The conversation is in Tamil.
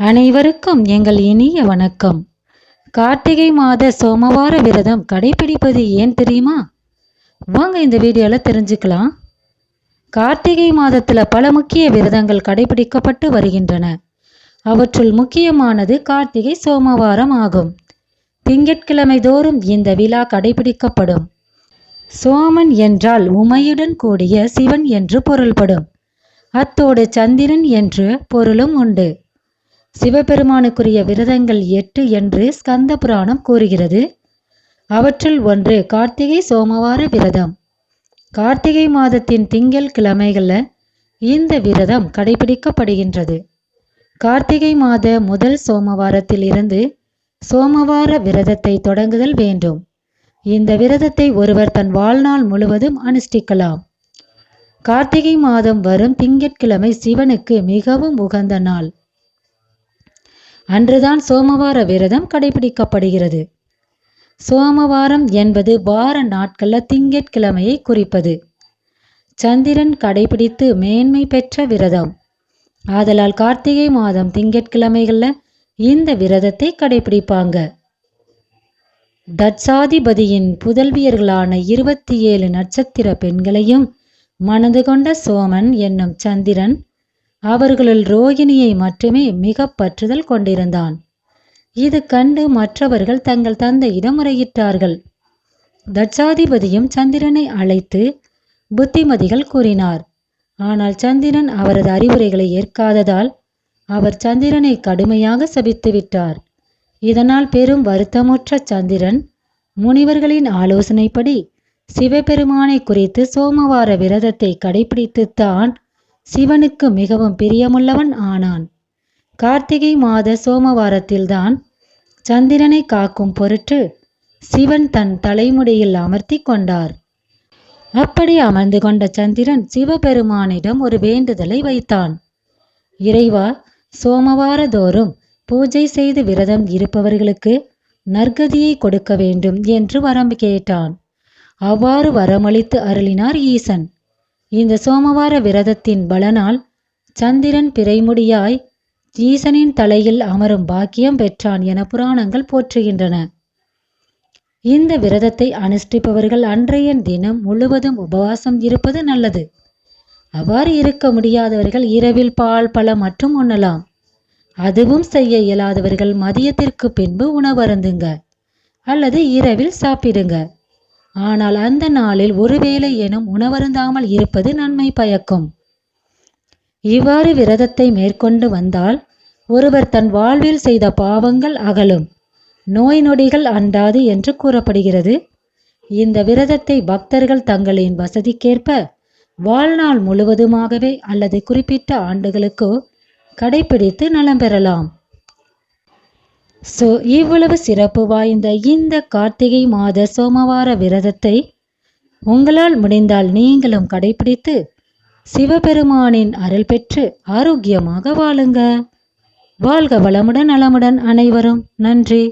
அனைவருக்கும் எங்கள் இனிய வணக்கம். கார்த்திகை மாத சோமவார விரதம் கடைபிடிப்பது ஏன் தெரியுமா? வாங்க இந்த வீடியோவில் தெரிஞ்சுக்கலாம். கார்த்திகை மாதத்தில் பல முக்கிய விரதங்கள் கடைபிடிக்கப்பட்டு வருகின்றன. அவற்றுள் முக்கியமானது கார்த்திகை சோமவாரம் ஆகும். திங்கட்கிழமை தோறும் இந்த விழா கடைபிடிக்கப்படும். சோமன் என்றால் உமையுடன் கூடிய சிவன் என்று பொருள்படும். அத்தோடு சந்திரன் என்று பொருளும் உண்டு. சிவபெருமானுக்குரிய விரதங்கள் எட்டு என்று ஸ்கந்த புராணம் கூறுகிறது. அவற்றுள் ஒன்று கார்த்திகை சோமவார விரதம். கார்த்திகை மாதத்தின் திங்கள் கிழமைகளில் இந்த விரதம் கடைபிடிக்கப்படுகின்றது. கார்த்திகை மாத முதல் சோமவாரத்தில் இருந்து சோமவார விரதத்தை தொடங்குதல் வேண்டும். இந்த விரதத்தை ஒருவர் தன் வாழ்நாள் முழுவதும் அனுஷ்டிக்கலாம். கார்த்திகை மாதம் வரும் திங்கட்கிழமை சிவனுக்கு மிகவும் உகந்த நாள். அன்றுதான் சோமவார விரதம் கடைபிடிக்கப்படுகிறது. சோமவாரம் என்பது வார நாட்களில் திங்கட்கிழமையை குறிப்பது. சந்திரன் கடைபிடித்து மேன்மை பெற்ற விரதம். ஆதலால் கார்த்திகை மாதம் திங்கட்கிழமைகளில் இந்த விரதத்தை கடைபிடிப்பாங்க. தட்சாதிபதியின் புதல்வியர்களான இருபத்தி ஏழு நட்சத்திர பெண்களையும் மனது கொண்ட சோமன் என்னும் சந்திரன் அவர்களுள் ரோகிணியை மட்டுமே மிக பற்றுதல் கொண்டிருந்தான். இது கண்டு மற்றவர்கள் தங்கள் தந்தையிடம் முறையிட்டார்கள் தட்சாதிபதியும் சந்திரனை அழைத்து புத்திமதிகள் கூறினார். ஆனால் சந்திரன் அவரது அறிவுரைகளை ஏற்காததால் அவர் சந்திரனை கடுமையாக சபித்து விட்டார். இதனால் பெரும் வருத்தமுற்ற சந்திரன் முனிவர்களின் ஆலோசனைப்படி சிவபெருமானை குறித்து சோமவார விரதத்தை கடைபிடித்துத்தான் சிவனுக்கு மிகவும் பிரியமுள்ளவன் ஆனான். கார்த்திகை மாத சோமவாரத்தில்தான் சந்திரனை காக்கும் பொருட்டு சிவன் தன் தலைமுடியில் அமர்த்தி கொண்டார். அப்படி அமர்ந்து கொண்ட சந்திரன் சிவபெருமானிடம் ஒரு வேண்டுதலை வைத்தான். இறைவா சோமவாரதோறும் பூஜை செய்து விரதம் இருப்பவர்களுக்கு நற்கதியை கொடுக்க வேண்டும் என்று வரம் கேட்டான். அவ்வாறு வரமளித்து அருளினார் ஈசன். இந்த சோமவார விரதத்தின் பலனால் சந்திரன் பிறைமுடியாய் ஈசனின் தலையில் அமரும் பாக்கியம் பெற்றான் என புராணங்கள் போற்றுகின்றன. இந்த விரதத்தை அனுஷ்டிப்பவர்கள் அன்றைய தினம் முழுவதும் உபவாசம் இருப்பது நல்லது. அவ்வாறு இருக்க முடியாதவர்கள் இரவில் பால் பழம் மற்றும் உண்ணலாம். அதுவும் செய்ய இயலாதவர்கள் மதியத்திற்கு பின்பு உணவருந்துங்க அல்லது இரவில் சாப்பிடுங்க. ஆனால் அந்த நாளில் ஒருவேளை எனும் உணவருந்தாமல் இருப்பது நன்மை பயக்கும். இவ்வாறு விரதத்தை மேற்கொண்டு வந்தால் ஒருவர் தன் வாழ்வில் செய்த பாவங்கள் அகலும். நோய் நொடிகள் அண்டாது என்று கூறப்படுகிறது. இந்த விரதத்தை பக்தர்கள் தங்களின் வசதிக்கேற்ப வாழ்நாள் முழுவதுமாகவே அல்லது குறிப்பிட்ட ஆண்டுகளுக்கோ கடைபிடித்து நலம் பெறலாம். ஸோ இவ்வளவு சிறப்பு வாய்ந்த இந்த கார்த்திகை மாத சோமவார விரதத்தை உங்களால் முடிந்தால் நீங்களும் கடைபிடித்து சிவபெருமானின் அருள் பெற்று ஆரோக்கியமாக வாழுங்க. வாழ்க வளமுடன் நலமுடன் அனைவரும். நன்றி.